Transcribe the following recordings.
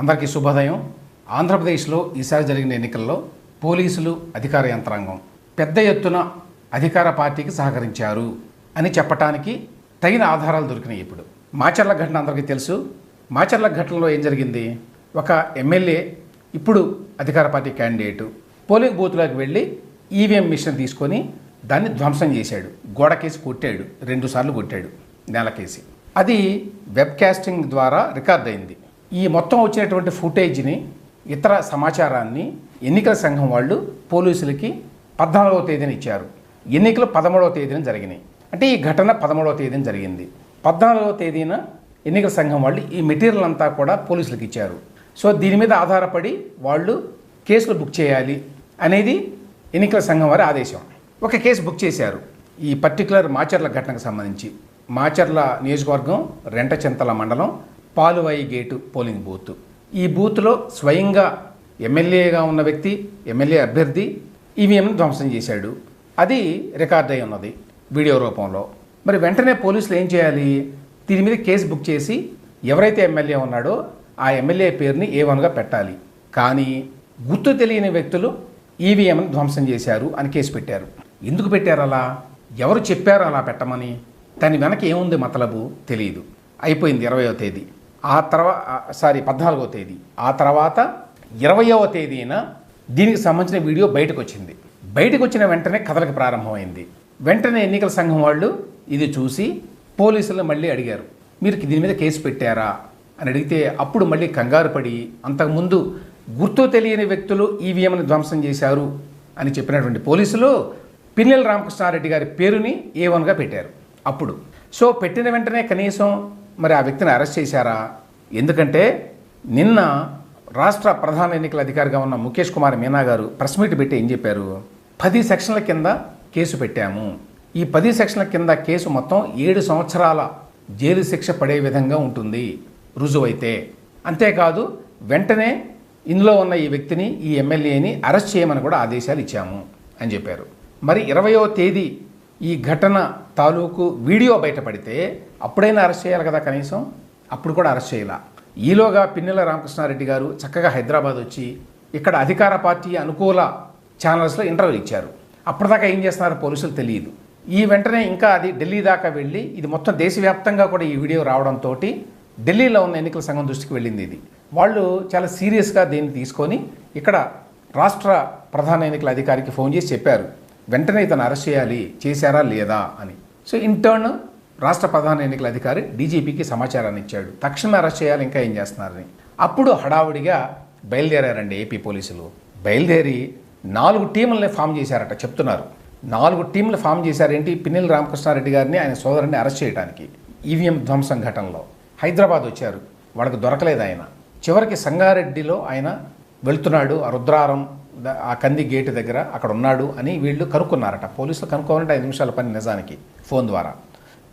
అందరికీ శుభోదయం. ఆంధ్రప్రదేశ్లో ఈసారి జరిగిన ఎన్నికల్లో పోలీసులు అధికార యంత్రాంగం పెద్ద ఎత్తున అధికార పార్టీకి సహకరించారు అని చెప్పటానికి తగిన ఆధారాలు దొరికినాయి ఇప్పుడు. మాచర్ల ఘటన అందరికీ తెలుసు. మాచర్ల ఘటనలో ఏం జరిగింది? ఒక ఎమ్మెల్యే ఇప్పుడు అధికార పార్టీ క్యాండిడేటు పోలింగ్ బూత్లోకి వెళ్ళి ఈవీఎం మిషన్ తీసుకొని దాన్ని ధ్వంసం చేశాడు. గోడకేసి కొట్టాడు. రెండుసార్లు కొట్టాడు. నేలకేసి అది వెబ్ కాస్టింగ్ ద్వారా రికార్డ్ అయింది ఈ మొత్తం వచ్చినటువంటి ఫుటేజ్ని ఇతర సమాచారాన్ని ఎన్నికల సంఘం వాళ్ళు పోలీసులకి పద్నాలుగవ తేదీన ఇచ్చారు. ఎన్నికలు పదమూడవ తేదీన జరిగినాయి. అంటే ఈ ఘటన పదమూడవ తేదీన జరిగింది. పద్నాలుగవ తేదీన ఎన్నికల సంఘం వాళ్ళు ఈ మెటీరియల్ అంతా కూడా పోలీసులకు ఇచ్చారు. సో దీని మీద ఆధారపడి వాళ్ళు కేసులు బుక్ చేయాలి అనేది ఎన్నికల సంఘం వారి ఆదేశం. ఒక కేసు బుక్ చేశారు. ఈ పర్టికులర్ మాచర్ల ఘటనకు సంబంధించి. మాచర్ల నియోజకవర్గం రెంటచింతల మండలం పాలువాయి గేటు పోలింగ్ బూత్. ఈ బూత్లో స్వయంగా ఎమ్మెల్యేగా ఉన్న వ్యక్తి ఎమ్మెల్యే అభ్యర్థి ఈవీఎంను ధ్వంసం చేశాడు. అది రికార్డ్ అయి ఉన్నది వీడియో రూపంలో. మరి వెంటనే పోలీసులు ఏం చేయాలి? దీని మీద కేసు బుక్ చేసి ఎవరైతే ఎమ్మెల్యే ఉన్నాడో ఆ ఎమ్మెల్యే పేరుని ఏ వన్గా పెట్టాలి? కానీ గుర్తు తెలియని వ్యక్తులు ఈవీఎంను ధ్వంసం చేశారు అని కేసు పెట్టారు. ఎందుకు పెట్టారు అలా? ఎవరు చెప్పారు అలా పెట్టమని? దాని వెనక ఏముంది మతలబు? తెలియదు అయిపోయింది ఇరవయో తేదీ. ఆ తర్వాత సారీ పద్నాలుగో తేదీ. ఆ తర్వాత ఇరవయవ తేదీన దీనికి సంబంధించిన వీడియో బయటకు వచ్చింది బయటకు వచ్చిన వెంటనే కథలకు ప్రారంభమైంది. వెంటనే ఎన్నికల సంఘం వాళ్ళు ఇది చూసి పోలీసులు మళ్ళీ అడిగారు. మీరు దీని మీద కేసు పెట్టారా? అని అడిగితే అప్పుడు మళ్ళీ కంగారు పడి అంతకుముందు గుర్తు తెలియని వ్యక్తులు ఈవీఎంని ధ్వంసం చేశారు అని చెప్పినటువంటి పోలీసులు పిన్నెల రామకృష్ణారెడ్డి గారి పేరుని ఏ వన్గా పెట్టారు. అప్పుడు. సో పెట్టిన వెంటనే కనీసం మరి ఆ వ్యక్తిని అరెస్ట్ చేశారా? ఎందుకంటే నిన్న రాష్ట్ర ప్రధాన ఎన్నికల అధికారిగా ఉన్న ముఖేష్ కుమార్ మీనా గారు ప్రెస్ మీట్ పెట్టి ఏం చెప్పారు? పది సెక్షన్ల కింద కేసు పెట్టాము. ఈ పది సెక్షన్ల కింద కేసు మొత్తం ఏడు సంవత్సరాల జైలు శిక్ష పడే విధంగా ఉంటుంది. రుజువైతే అంతేకాదు వెంటనే ఇందులో ఉన్న ఈ వ్యక్తిని ఈ ఎమ్మెల్యేని అరెస్ట్ చేయమని కూడా ఆదేశాలు ఇచ్చాము అని చెప్పారు. మరి ఇరవయో తేదీ ఈ ఘటన తాలూకు వీడియో బయటపడితే అప్పుడైనా అరెస్ట్ చేయాలి కదా కనీసం? అప్పుడు కూడా అరెస్ట్ చేయాల? ఈలోగా పిన్నెల రామకృష్ణారెడ్డి గారు చక్కగా హైదరాబాద్ వచ్చి ఇక్కడ అధికార పార్టీ అనుకూల ఛానల్స్లో ఇంటర్వ్యూ ఇచ్చారు. అప్పటిదాకా ఏం చేస్తున్నారో పోలీసులు తెలియదు. ఈ వెంటనే ఇంకా అది ఢిల్లీ దాకా వెళ్ళి ఇది మొత్తం దేశవ్యాప్తంగా కూడా ఈ వీడియో రావడంతో ఢిల్లీలో ఉన్న ఎన్నికల సంఘం దృష్టికి వెళ్ళింది ఇది. వాళ్ళు చాలా సీరియస్గా దీన్ని తీసుకొని ఇక్కడ రాష్ట్ర ప్రధాన ఎన్నికల అధికారికి ఫోన్ చేసి చెప్పారు. వెంటనే ఇతను అరెస్ట్ చేయాలి చేశారా లేదా అని. సో ఇంటర్న్ రాష్ట్ర ప్రధాన ఎన్నికల అధికారి డీజీపీకి సమాచారాన్ని ఇచ్చాడు. తక్షణమే అరెస్ట్ చేయాలి ఇంకా ఏం చేస్తున్నారని. అప్పుడు హడావుడిగా బయలుదేరారండి ఏపీ పోలీసులు. బయలుదేరి నాలుగు టీముల్ని ఫామ్ చేశారట చెప్తున్నారు. నాలుగు టీంలు ఫామ్ చేశారేంటి? పిన్నెల రామకృష్ణారెడ్డి గారిని ఆయన సోదరుని అరెస్ట్ చేయడానికి ఈవీఎం ధ్వంసం ఘటనలో హైదరాబాద్ వచ్చారు. వాళ్ళకి దొరకలేదు ఆయన. చివరికి సంగారెడ్డిలో ఆయన వెళ్తున్నాడు ఆ రుద్రారం ఆ కంది గేటు దగ్గర అక్కడ ఉన్నాడు అని వీళ్ళు కనుక్కున్నారట. పోలీసులు కనుక్కోవాలంటే ఐదు నిమిషాల పని నిజానికి ఫోన్ ద్వారా.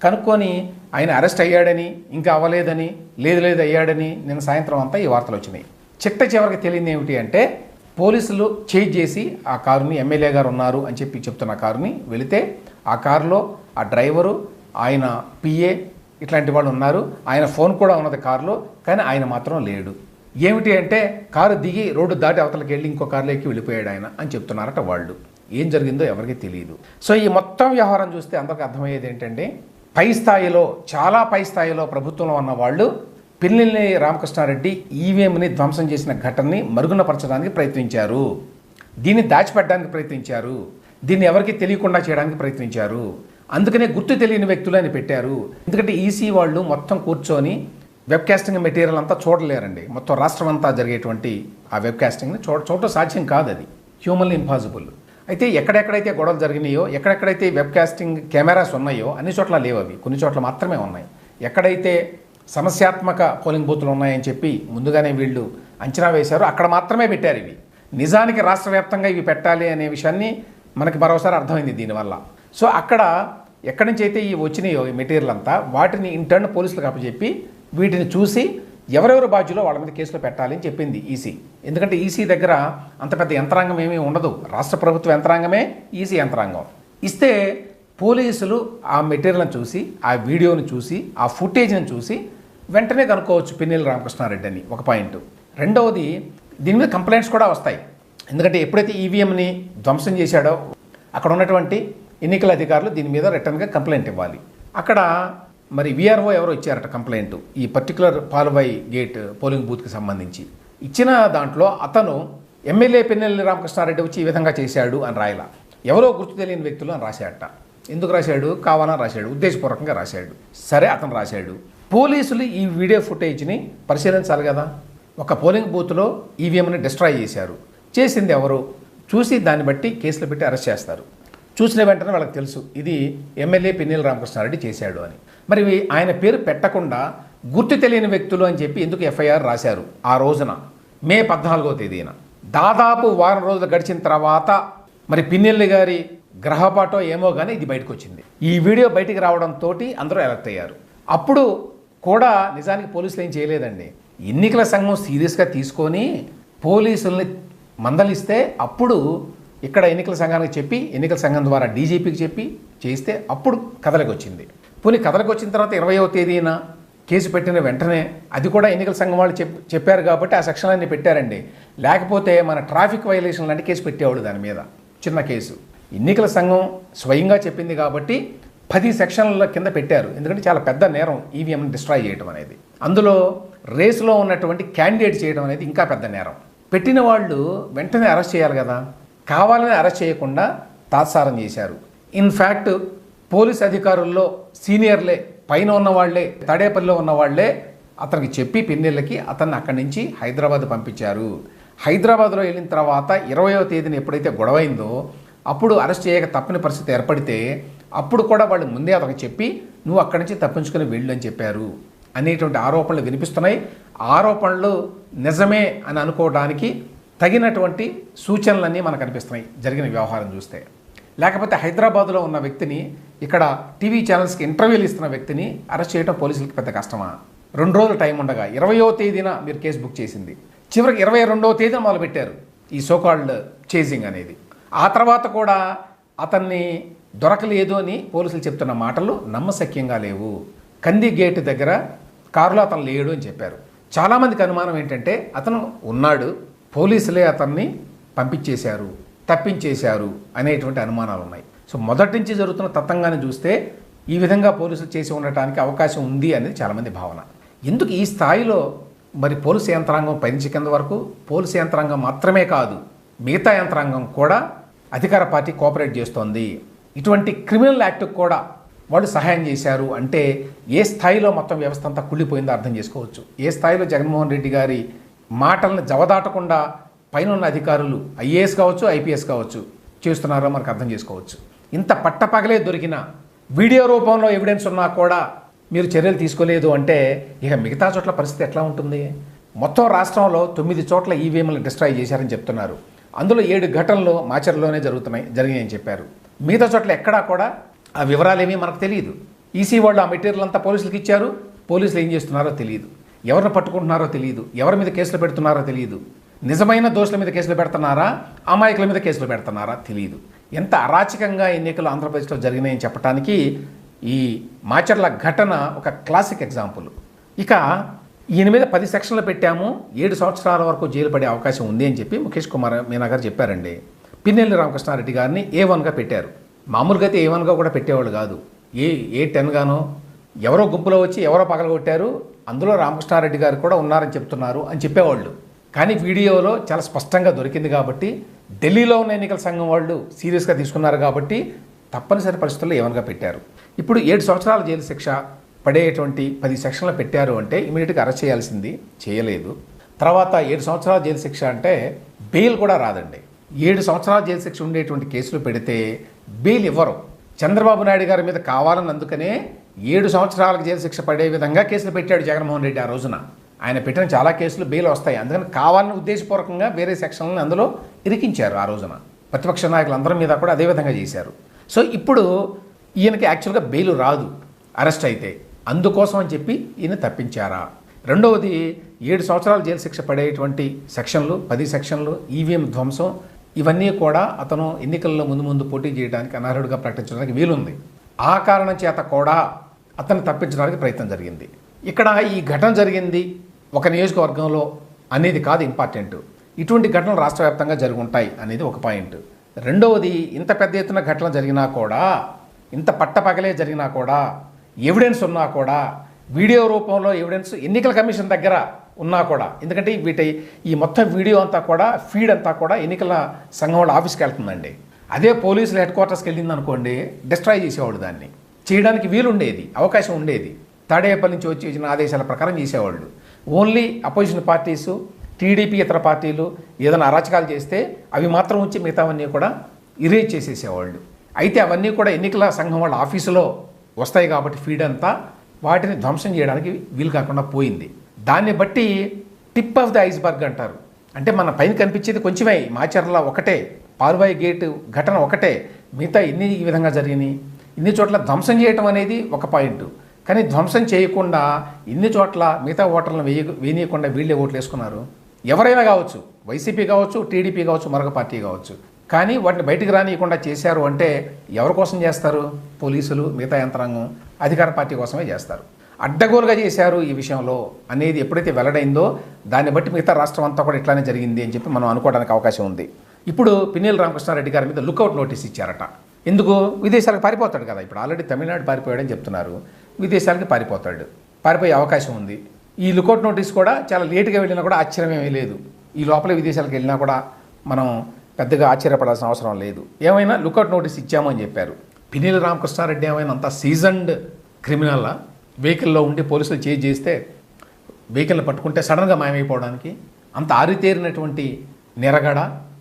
కనుక్కొని ఆయన అరెస్ట్ అయ్యాడని ఇంకా అవ్వలేదని లేదు లేదు అయ్యాడని నిన్న సాయంత్రం అంతా ఈ వార్తలు వచ్చినాయి. చిట్ట చివరికి తెలియదు ఏమిటి అంటే పోలీసులు చేజ్ చేసి ఆ కారుని ఎమ్మెల్యే గారు ఉన్నారు అని చెప్పి చెప్తున్న కారుని వెళితే ఆ కారులో ఆ డ్రైవరు ఆయన పిఏ ఇట్లాంటి వాళ్ళు ఉన్నారు. ఆయన ఫోన్ కూడా ఉన్నది కారులో కానీ ఆయన మాత్రం లేడు. ఏమిటి అంటే కారు దిగి రోడ్డు దాటి అవతలకి వెళ్ళి ఇంకో కారులోకి వెళ్ళిపోయాడు ఆయన అని చెప్తున్నారట వాళ్ళు. ఏం జరిగిందో ఎవరికి తెలియదు. సో ఈ మొత్తం వ్యవహారం చూస్తే అందరికి అర్థమయ్యేది ఏంటంటే పై స్థాయిలో చాలా పై స్థాయిలో ప్రభుత్వంలో ఉన్న వాళ్ళు పిల్లల్ని రామకృష్ణారెడ్డి ఈవీఎంని ధ్వంసం చేసిన ఘటనని మరుగునపరచడానికి ప్రయత్నించారు. దీన్ని దాచిపెట్టడానికి ప్రయత్నించారు. దీన్ని ఎవరికి తెలియకుండా చేయడానికి ప్రయత్నించారు. అందుకనే గుర్తు తెలియని వ్యక్తులు అని పెట్టారు. ఎందుకంటే ఈసీ వాళ్ళు మొత్తం కూర్చొని వెబ్ కాస్టింగ్ మెటీరియల్ అంతా చూడలేరండి. మొత్తం రాష్ట్రం అంతా జరిగేటువంటి ఆ వెబ్ కాస్టింగ్ని చూడ చూడటం సాధ్యం కాదు అది. హ్యూమన్లీ ఇంపాసిబుల్ అయితే ఎక్కడెక్కడైతే గొడవలు జరిగినాయో ఎక్కడెక్కడైతే వెబ్ కాస్టింగ్ కెమెరాస్ ఉన్నాయో అన్ని చోట్ల లేవు అవి. కొన్ని చోట్ల మాత్రమే ఉన్నాయి. ఎక్కడైతే సమస్యాత్మక పోలింగ్ బూతులు ఉన్నాయని చెప్పి ముందుగానే వీళ్ళు అంచనా వేశారు అక్కడ మాత్రమే పెట్టారు ఇవి. నిజానికి రాష్ట్ర వ్యాప్తంగా ఇవి పెట్టాలి అనే విషయాన్ని మనకి మరోసారి అర్థమైంది దీనివల్ల. సో అక్కడ ఎక్కడి నుంచి అయితే ఈ వచ్చినాయో ఈ మెటీరియల్ అంతా వాటిని ఇంటర్న్ పోలీసులకు అప్పచెప్పి వీటిని చూసి ఎవరెవరు బాధ్యులో వాళ్ళ మీద కేసులు పెట్టాలి అని చెప్పింది ఈసీ ఎందుకంటే ఈసీ దగ్గర అంత పెద్ద యంత్రాంగం ఏమీ ఉండదు. రాష్ట్ర ప్రభుత్వ యంత్రాంగమే ఈసీ యంత్రాంగం. ఇస్తే పోలీసులు ఆ మెటీరియల్ని చూసి ఆ వీడియోని చూసి ఆ ఫుటేజ్ని చూసి వెంటనే కనుక్కోవచ్చు పిన్నెల రామకృష్ణారెడ్డి అని ఒక పాయింట్. రెండవది దీని మీద కంప్లైంట్స్ కూడా వస్తాయి. ఎందుకంటే ఎప్పుడైతే ఈవీఎంని ధ్వంసం చేశాడో అక్కడ ఉన్నటువంటి ఎన్నికల అధికారులు దీని మీద రిటర్న్గా కంప్లైంట్ ఇవ్వాలి. అక్కడ మరి విఆర్ఓ ఎవరో ఇచ్చారట కంప్లైంట్. ఈ పర్టికులర్ పాల్వాయి గేట్ పోలింగ్ బూత్కి సంబంధించి. ఇచ్చిన దాంట్లో అతను ఎమ్మెల్యే పెన్నెల్లి రామకృష్ణారెడ్డి వచ్చి ఈ విధంగా చేశాడు అని రాయలా. ఎవరో గుర్తు తెలియని వ్యక్తులు అని రాశాడట. ఎందుకు రాశాడు? కావాలని రాశాడు. ఉద్దేశపూర్వకంగా రాశాడు. సరే అతను రాశాడు. పోలీసులు ఈ వీడియో ఫుటేజ్ని పరిశీలించాలి కదా. ఒక పోలింగ్ బూత్లో ఈవీఎంని డిస్ట్రాయ్ చేశారు. చేసింది ఎవరు? చూసి దాన్ని బట్టి కేసులు పెట్టి అరెస్ట్ చేస్తారు. చూసిన వెంటనే వాళ్ళకి తెలుసు ఇది ఎమ్మెల్యే పిన్నెల రామకృష్ణారెడ్డి చేశాడు అని. మరి ఆయన పేరు పెట్టకుండా గుర్తు తెలియని వ్యక్తులు అని చెప్పి ఎందుకు ఎఫ్ఐఆర్ రాశారు? ఆ రోజున మే పద్నాలుగో తేదీన. దాదాపు వారం రోజులు గడిచిన తర్వాత మరి పిన్నెల్లి గారి గ్రహపాటో ఏమో కానీ ఇది బయటకు వచ్చింది ఈ వీడియో బయటికి రావడంతో అందరూ ఎలక్ట్ అయ్యారు. అప్పుడు కూడా నిజానికి పోలీసులు ఏం చేయలేదండి. ఎన్నికల సంఘం సీరియస్గా తీసుకొని పోలీసుల్ని మందలిస్తే అప్పుడు ఇక్కడ ఎన్నికల సంఘానికి చెప్పి ఎన్నికల సంఘం ద్వారా డీజీపీకి చెప్పి చేస్తే అప్పుడు కథలకు వచ్చింది. పోనీ కథలకు వచ్చిన తర్వాత ఇరవయో తేదీన కేసు పెట్టిన వెంటనే అది కూడా ఎన్నికల సంఘం వాళ్ళు చెప్ చెప్పారు కాబట్టి ఆ సెక్షన్లన్నీ పెట్టారండి. లేకపోతే మన ట్రాఫిక్ వైలేషన్ లాంటి కేసు పెట్టేవాళ్ళు దాని మీద చిన్న కేసు. ఎన్నికల సంఘం స్వయంగా చెప్పింది కాబట్టి పది సెక్షన్ల కింద పెట్టారు. ఎందుకంటే చాలా పెద్ద నేరం ఈవీఎంని డిస్ట్రాయ్ చేయడం అనేది. అందులో రేసులో ఉన్నటువంటి క్యాండిడేట్ చేయడం అనేది ఇంకా పెద్ద నేరం. పెట్టిన వాళ్ళు వెంటనే అరెస్ట్ చేయాలి కదా. కావాలని అరెస్ట్ చేయకుండా తాత్సారం చేశారు. ఇన్ఫ్యాక్ట్ పోలీస్ అధికారుల్లో సీనియర్లే పైన ఉన్న వాళ్ళే తడేపల్లిలో ఉన్న వాళ్ళే అతనికి చెప్పి పిన్నెళ్ళకి అతన్ని అక్కడి నుంచి హైదరాబాద్ పంపించారు. హైదరాబాద్లో వెళ్ళిన తర్వాత ఇరవయో తేదీన ఎప్పుడైతే గొడవైందో అప్పుడు అరెస్ట్ చేయక తప్పని పరిస్థితి ఏర్పడితే అప్పుడు కూడా వాళ్ళు ముందే అతనికి చెప్పి నువ్వు అక్కడి నుంచి తప్పించుకుని వెళ్ళు అని చెప్పారు. అనేటువంటి ఆరోపణలు వినిపిస్తున్నాయి. ఆరోపణలు నిజమే అని అనుకోవడానికి తగినటువంటి సూచనలన్నీ మనకు అనిపిస్తున్నాయి. జరిగిన వ్యవహారం చూస్తే. లేకపోతే హైదరాబాద్లో ఉన్న వ్యక్తిని ఇక్కడ టీవీ ఛానల్స్కి ఇంటర్వ్యూలు ఇస్తున్న వ్యక్తిని అరెస్ట్ చేయడం పోలీసులకి పెద్ద కష్టమా? రెండు రోజులు టైం ఉండగా ఇరవయో తేదీన మీరు కేసు బుక్ చేసింది. చివరికి ఇరవై రెండవ తేదీన మొదలుపెట్టారు ఈ సోకాల్డ్ చేజింగ్ అనేది. ఆ తర్వాత కూడా అతన్ని దొరకలేదు అని పోలీసులు చెప్తున్న మాటలు నమ్మశక్యంగా లేవు. కంది గేట్ దగ్గర కారులో అతను లేడు అని చెప్పారు. చాలామందికి అనుమానం ఏంటంటే అతను ఉన్నాడు పోలీసులే అతన్ని పంపించేశారు తప్పించేశారు అనేటువంటి అనుమానాలు ఉన్నాయి సో మొదటి నుంచి జరుగుతున్న తతంగాన్ని చూస్తే ఈ విధంగా పోలీసులు చేసి ఉండటానికి అవకాశం ఉంది అనేది చాలామంది భావన. ఎందుకు ఈ స్థాయిలో మరి పోలీసు యంత్రాంగం పయనించే కింద వరకు? పోలీసు యంత్రాంగం మాత్రమే కాదు మిగతా యంత్రాంగం కూడా అధికార పార్టీ కోఆపరేట్ చేస్తోంది. ఇటువంటి క్రిమినల్ యాక్ట్కి కూడా వాళ్ళు సహాయం చేశారు అంటే ఏ స్థాయిలో మొత్తం వ్యవస్థ అంతా కుళ్ళిపోయిందో అర్థం చేసుకోవచ్చు. ఏ స్థాయిలో జగన్మోహన్ రెడ్డి గారి మాటలను జవదాటకుండా పైన ఉన్న అధికారులు ఐఏఎస్ కావచ్చు ఐపీఎస్ కావచ్చు చేస్తున్నారో మనకు అర్థం చేసుకోవచ్చు. ఇంత పట్టపగలే దొరికిన వీడియో రూపంలో ఎవిడెన్స్ ఉన్నా కూడా మీరు చర్యలు తీసుకోలేదు అంటే ఇక మిగతా చోట్ల పరిస్థితి ఎట్లా ఉంటుంది? మొత్తం రాష్ట్రంలో తొమ్మిది చోట్ల ఈవీఎంలు డిస్ట్రాయ్ చేశారని చెప్తున్నారు. అందులో ఏడు ఘటనలు మాచర్లోనే జరుగుతున్నాయి జరిగాయని చెప్పారు. మిగతా చోట్ల ఎక్కడా కూడా ఆ వివరాలేమీ మనకు తెలియదు. ఈసీ వాళ్ళు ఆ మెటీరియల్ అంతా పోలీసులకు ఇచ్చారు. పోలీసులు ఏం చేస్తున్నారో తెలియదు. ఎవరిని పట్టుకుంటున్నారో తెలియదు. ఎవరి మీద కేసులు పెడుతున్నారో తెలియదు. నిజమైన దోషుల మీద కేసులు పెడుతున్నారా? అమాయకుల మీద కేసులు పెడుతున్నారా? తెలియదు. ఎంత అరాచకంగా ఎన్నికలు ఆంధ్రప్రదేశ్లో జరిగినాయని చెప్పడానికి ఈ మాచర్ల ఘటన ఒక క్లాసిక్ ఎగ్జాంపుల్. ఇక ఈయన మీద పది సెక్షన్లు పెట్టాము ఏడు సంవత్సరాల వరకు జైలు పడే అవకాశం ఉంది అని చెప్పి ముఖేష్ కుమార్ మీనా గారు చెప్పారండి. పిన్నెల్లి రామకృష్ణారెడ్డి గారిని ఏ వన్గా పెట్టారు? మామూలుగా అయితే ఏ వన్గా కూడా పెట్టేవాళ్ళు కాదు. ఏ ఏ టెన్ గానో ఎవరో గుంపులో వచ్చి ఎవరో పగలగొట్టారు అందులో రామకృష్ణారెడ్డి గారు కూడా ఉన్నారని చెప్తున్నారు అని చెప్పేవాళ్ళు. కానీ వీడియోలో చాలా స్పష్టంగా దొరికింది కాబట్టి ఢిల్లీలో ఉన్న ఎన్నికల సంఘం వాళ్ళు సీరియస్గా తీసుకున్నారు కాబట్టి తప్పనిసరి పరిస్థితుల్లో ఏమనగా పెట్టారు. ఇప్పుడు ఏడు సంవత్సరాల జైలు శిక్ష పడేటువంటి పది సెక్షన్లు పెట్టారు అంటే ఇమీడియట్గా అరెస్ట్ చేయాల్సింది చేయలేదు. తర్వాత ఏడు సంవత్సరాల జైలు శిక్ష అంటే బెయిల్ కూడా రాదండి. ఏడు సంవత్సరాల జైలు శిక్ష ఉండేటువంటి కేసులు పెడితే బెయిల్ ఇవ్వరు. చంద్రబాబు నాయుడు గారి మీద కావాలని అందుకనే ఏడు సంవత్సరాలకు జైలు శిక్ష పడే విధంగా కేసులు పెట్టాడు జగన్మోహన్ రెడ్డి ఆ రోజున. ఆయన పెట్టిన చాలా కేసులు బెయిల్ వస్తాయి. అందుకని కావాలని ఉద్దేశపూర్వకంగా వేరే సెక్షన్లను అందులో ఇరికించారు ఆ రోజున. ప్రతిపక్ష నాయకులందరి మీద కూడా అదే విధంగా చేశారు. సో ఇప్పుడు ఈయనకి యాక్చువల్గా బెయిల్ రాదు. అరెస్ట్ అయితే. అందుకోసం అని చెప్పి ఈయన తప్పించారా? రెండవది ఏడు సంవత్సరాలు జైలు శిక్ష పడేటువంటి సెక్షన్లు పది సెక్షన్లు ఈవీఎం ధ్వంసం ఇవన్నీ కూడా అతను ఎన్నికల్లో ముందు ముందు పోటీ చేయడానికి అనర్హుడిగా ప్రకటించడానికి వీలుంది. ఆ కారణం చేత కూడా అతన్ని తప్పించడానికి ప్రయత్నం జరిగింది. ఇక్కడ ఈ ఘటన జరిగింది. ఒక నియోజకవర్గంలో అనేది కాదు ఇంపార్టెంట్. ఇటువంటి ఘటనలు రాష్ట్ర వ్యాప్తంగా జరుగుంటాయి అనేది ఒక పాయింట్. రెండవది ఇంత పెద్ద ఎత్తున ఘటనలు జరిగినా కూడా ఇంత పట్టపగలే జరిగినా కూడా ఎవిడెన్స్ ఉన్నా కూడా వీడియో రూపంలో ఎవిడెన్స్ ఎన్నికల కమిషన్ దగ్గర ఉన్నా కూడా ఎందుకంటే వీటి ఈ మొత్తం వీడియో అంతా కూడా ఫీడ్ అంతా కూడా ఎన్నికల సంఘం వాళ్ళ ఆఫీస్కి వెళ్తుందండి. అదే పోలీసుల హెడ్ క్వార్టర్స్కి వెళ్ళింది అనుకోండి డిస్ట్రాయ్ చేసేవాడు దాన్ని. చేయడానికి వీలుండేది అవకాశం ఉండేది. తాడేపల్లి నుంచి వచ్చి వచ్చిన ఆదేశాల ప్రకారం చేసేవాళ్ళు. ఓన్లీ అపోజిషన్ పార్టీసు టీడీపీ ఇతర పార్టీలు ఏదైనా అరాచకాలు చేస్తే అవి మాత్రం ఉంచి మిగతావన్నీ కూడా ఇరేజ్ చేసేసేవాళ్ళు. అయితే అవన్నీ కూడా ఎన్నికల సంఘం వాళ్ళ ఆఫీసులో వస్తాయి కాబట్టి ఫీడ్ అంతా వాటిని ధ్వంసం చేయడానికి వీలు కాకుండా పోయింది. దాన్ని బట్టి టిప్ ఆఫ్ ది ఐస్బర్గ్ అంటారు. అంటే మన పైన కనిపించేది కొంచెమే మాచర్ల ఒకటే పాల్వాయి గేటు ఘటన ఒకటే మిగతా ఎన్ని ఈ విధంగా జరిగినాయి ఇన్ని చోట్ల ధ్వంసం చేయటం అనేది ఒక పాయింట్ కానీ ధ్వంసం చేయకుండా ఇన్ని చోట్ల మిగతా ఓటర్లను వేయ వేయనీయకుండా వీళ్ళే ఓట్లు వేసుకున్నారు. ఎవరైనా కావచ్చు వైసీపీ కావచ్చు టీడీపీ కావచ్చు మరొక పార్టీ కావచ్చు. కానీ వాటిని బయటికి రానియకుండా చేశారు అంటే ఎవరి కోసం చేస్తారు? పోలీసులు మిగతా యంత్రాంగం అధికార పార్టీ కోసమే చేస్తారు. అడ్డగోలుగా చేశారు ఈ విషయంలో అనేది ఎప్పుడైతే వెల్లడైందో దాన్ని బట్టి మిగతా రాష్ట్రం అంతా కూడా ఇట్లానే జరిగింది అని చెప్పి మనం అనుకోవడానికి అవకాశం ఉంది. ఇప్పుడు పిన్నెల రామకృష్ణారెడ్డి గారి మీద లుక్అవుట్ నోటీస్ ఇచ్చారట. ఎందుకు? విదేశాలకు పారిపోతాడు కదా. ఇప్పుడు ఆల్రెడీ తమిళనాడు పారిపోయాడని చెప్తున్నారు. విదేశాలకి పారిపోతాడు. పారిపోయే అవకాశం ఉంది. ఈ లుకౌట్ నోటీస్ కూడా చాలా లేటుగా వెళ్ళినా కూడా ఆశ్చర్యమేమీ లేదు. ఈ లోపల విదేశాలకు వెళ్ళినా కూడా మనం పెద్దగా ఆశ్చర్యపడాల్సిన అవసరం లేదు. ఏమైనా లుకౌట్ నోటీస్ ఇచ్చామని చెప్పారు. పినీల రామకృష్ణారెడ్డి ఏమైనా అంత సీజన్డ్ క్రిమినల్ వెహికల్లో ఉండి పోలీసులు చేజ్ చేస్తే వెహికల్ని పట్టుకుంటే సడన్గా మాయమైపోవడానికి అంత ఆరితేరినటువంటి నిరగడ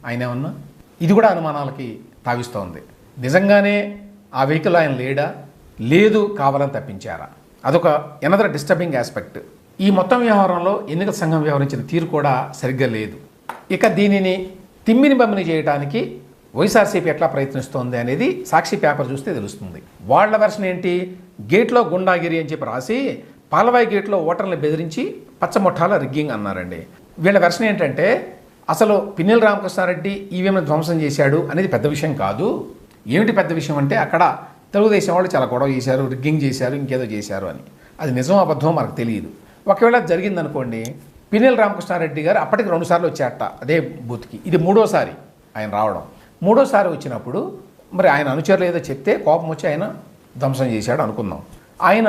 ఆయన ఏమన్నా? ఇది కూడా అనుమానాలకి తావిస్తోంది. నిజంగానే ఆ వెహికల్ ఆయన లేడా? లేదు కావాలని తప్పించారా? అదొక ఎనదర్ డిస్టర్బింగ్ ఆస్పెక్ట్ ఈ మొత్తం వ్యవహారంలో ఎన్నికల సంఘం వ్యవహరించిన తీరు కూడా సరిగ్గా లేదు. ఇక దీనిని తిమ్మిని బమ్మిని చేయడానికి వైఎస్ఆర్సీపీ ఎట్లా ప్రయత్నిస్తోంది అనేది సాక్షి పేపర్ చూస్తే తెలుస్తుంది. వాళ్ళ వెర్షన్ ఏంటి? గేట్లో గుండాగిరి అని చెప్పి రాసి పాలవాయి గేట్లో ఓటర్లను బెదిరించి పచ్చముఠాల రిగ్గింగ్ అన్నారండి. వీళ్ళ వెర్షన్ ఏంటంటే అసలు పిన్నెల రామకృష్ణారెడ్డి ఈవీఎంను ధ్వంసం చేశాడు అనేది పెద్ద విషయం కాదు. ఏమిటి పెద్ద విషయం అంటే అక్కడ తెలుగుదేశం వాళ్ళు చాలా గొడవ చేశారు రిగ్గింగ్ చేశారు ఇంకేదో చేశారు అని. అది నిజం అబద్ధం మనకు తెలియదు. ఒకవేళ అది జరిగిందనుకోండి పినెల్ రామకృష్ణారెడ్డి గారు అప్పటికి రెండుసార్లు వచ్చేట అదే బూత్కి. ఇది మూడోసారి ఆయన రావడం. మూడోసారి వచ్చినప్పుడు మరి ఆయన అనుచరులు ఏదో చెప్తే కోపం వచ్చి ఆయన ధ్వంసం చేశాడు అనుకుందాం. ఆయన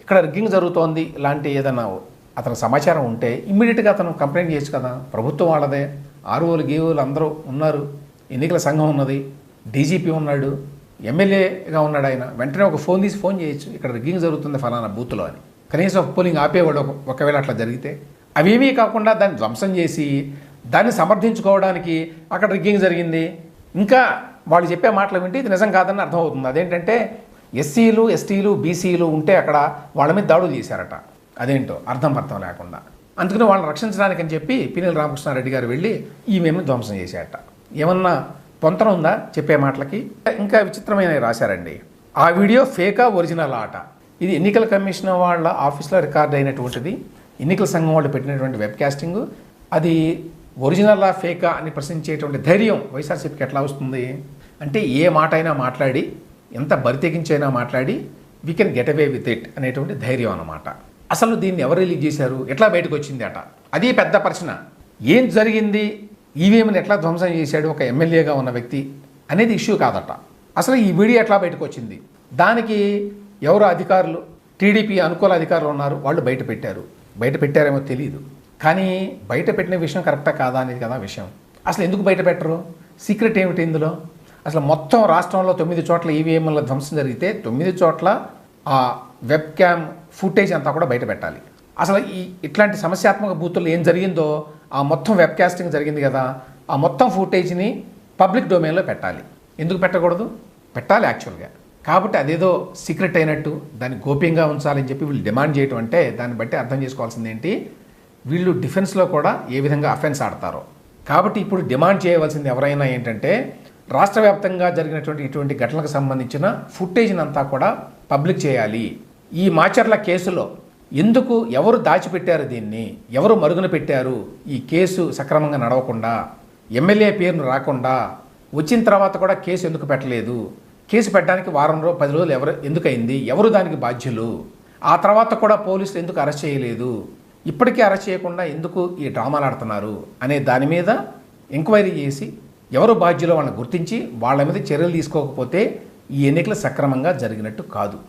ఇక్కడ రిగ్గింగ్ జరుగుతోంది లాంటి ఏదైనా అతను సమాచారం ఉంటే ఇమ్మీడియట్గా అతను కంప్లైంట్ చేయొచ్చు కదా. ప్రభుత్వం వాళ్ళదే. ఆరువులు గీఓలు అందరూ ఉన్నారు. ఎన్నికల సంఘం ఉన్నది. డీజీపీ ఉన్నాడు. ఎమ్మెల్యేగా ఉన్నాడు ఆయన. వెంటనే ఒక ఫోన్ తీసి ఫోన్ చేయొచ్చు. ఇక్కడ రిగ్గింగ్ జరుగుతుంది ఫలానా బూత్లో అని. కనీసం పోలింగ్ ఆపేవాడు ఒకవేళ అట్లా జరిగితే. అవేమీ కాకుండా దాన్ని ధ్వంసం చేసి దాన్ని సమర్థించుకోవడానికి అక్కడ రిగ్గింగ్ జరిగింది. ఇంకా వాళ్ళు చెప్పే మాటలు వింటే ఇది నిజం కాదని అర్థమవుతుంది. అదేంటంటే ఎస్సీలు ఎస్టీలు బీసీలు ఉంటే అక్కడ వాళ్ళ మీద దాడులు చేశారట. అదేంటో అర్థం అర్థం లేకుండా. అందుకని వాళ్ళని రక్షించడానికని చెప్పి పిన్నెల రామకృష్ణారెడ్డి గారు వెళ్ళి ఈమెను ధ్వంసం చేశారట. ఏమన్నా పొంతన ఉందా? చెప్పే మాటలకి. ఇంకా విచిత్రమైన రాశారండి. ఆ వీడియో ఫేకా ఒరిజినల్ ఆట. ఇది ఎన్నికల కమిషన్ వాళ్ళ ఆఫీస్లో రికార్డ్ అయినటువంటిది. ఎన్నికల సంఘం వాళ్ళు పెట్టినటువంటి వెబ్కాస్టింగ్ అది ఒరిజినల్లా ఫేకా అని ప్రశ్నించేటువంటి ధైర్యం వైఎస్ఆర్సీపీకి ఎట్లా వస్తుంది? అంటే ఏ మాట అయినా మాట్లాడి ఎంత బరితెగించైనా మాట్లాడి we can get away with it అనేటువంటి ధైర్యం అన్నమాట. అసలు దీన్ని ఎవరు రిలీజ్ చేశారు? ఎట్లా బయటకు వచ్చింది అట అది పెద్ద ప్రశ్న. ఏం జరిగింది? ఈవీఎంని ఎట్లా ధ్వంసం చేశాడు ఒక ఎమ్మెల్యేగా ఉన్న వ్యక్తి అనేది ఇష్యూ కాదట. అసలు ఈ వీడియో ఎట్లా బయటకు వచ్చింది దానికి ఎవరు అధికారులు? టీడీపీ అనుకూల అధికారులు ఉన్నారు వాళ్ళు బయట పెట్టారు. బయట పెట్టారేమో తెలియదు కానీ బయట పెట్టిన విషయం కరెక్టా కాదా అనేది కదా విషయం. అసలు ఎందుకు బయట పెట్టరు? సీక్రెట్ ఏమిటి ఇందులో? అసలు మొత్తం రాష్ట్రంలో తొమ్మిది చోట్ల ఈవీఎంల ధ్వంసం జరిగితే తొమ్మిది చోట్ల ఆ వెబ్ క్యామ్ ఫుటేజ్ అంతా కూడా బయట పెట్టాలి. అసలు ఈ ఇట్లాంటి సమస్యాత్మక బూతుల్లో ఏం జరిగిందో ఆ మొత్తం వెబ్కాస్టింగ్ జరిగింది కదా ఆ మొత్తం ఫుటేజ్ని పబ్లిక్ డొమైన్లో పెట్టాలి. ఎందుకు పెట్టకూడదు? పెట్టాలి యాక్చువల్గా కాబట్టి అదేదో సీక్రెట్ అయినట్టు దాన్ని గోప్యంగా ఉంచాలని చెప్పి వీళ్ళు డిమాండ్ చేయటం అంటే దాన్ని బట్టి అర్థం చేసుకోవాల్సింది ఏంటి? వీళ్ళు డిఫెన్స్లో కూడా ఏ విధంగా అఫెన్స్ ఆడతారో. కాబట్టి ఇప్పుడు డిమాండ్ చేయవలసింది ఎవరైనా ఏంటంటే రాష్ట్ర వ్యాప్తంగా జరిగినటువంటి ఇటువంటి ఘటనలకు సంబంధించిన ఫుటేజ్ని అంతా కూడా పబ్లిక్ చేయాలి. ఈ మాచర్ల కేసులో ఎందుకు ఎవరు దాచిపెట్టారు దీన్ని? ఎవరు మరుగున పెట్టారు? ఈ కేసు సక్రమంగా నడవకుండా ఎమ్మెల్యే పేరును రాకుండా వచ్చిన తర్వాత కూడా కేసు ఎందుకు పెట్టలేదు? కేసు పెట్టడానికి వారం రోజు పది రోజులు ఎవరు ఎందుకయింది ఎవరు దానికి బాధ్యులు? ఆ తర్వాత కూడా పోలీసులు ఎందుకు అరెస్ట్ చేయలేదు? ఇప్పటికీ అరెస్ట్ చేయకుండా ఎందుకు ఈ డ్రామాలు ఆడుతున్నారు? అనే దాని మీద ఎంక్వైరీ చేసి ఎవరు బాధ్యులో వాళ్ళని గుర్తించి వాళ్ళ మీద చర్యలు తీసుకోకపోతే ఈ ఎన్నికలు సక్రమంగా జరిగినట్టు కాదు.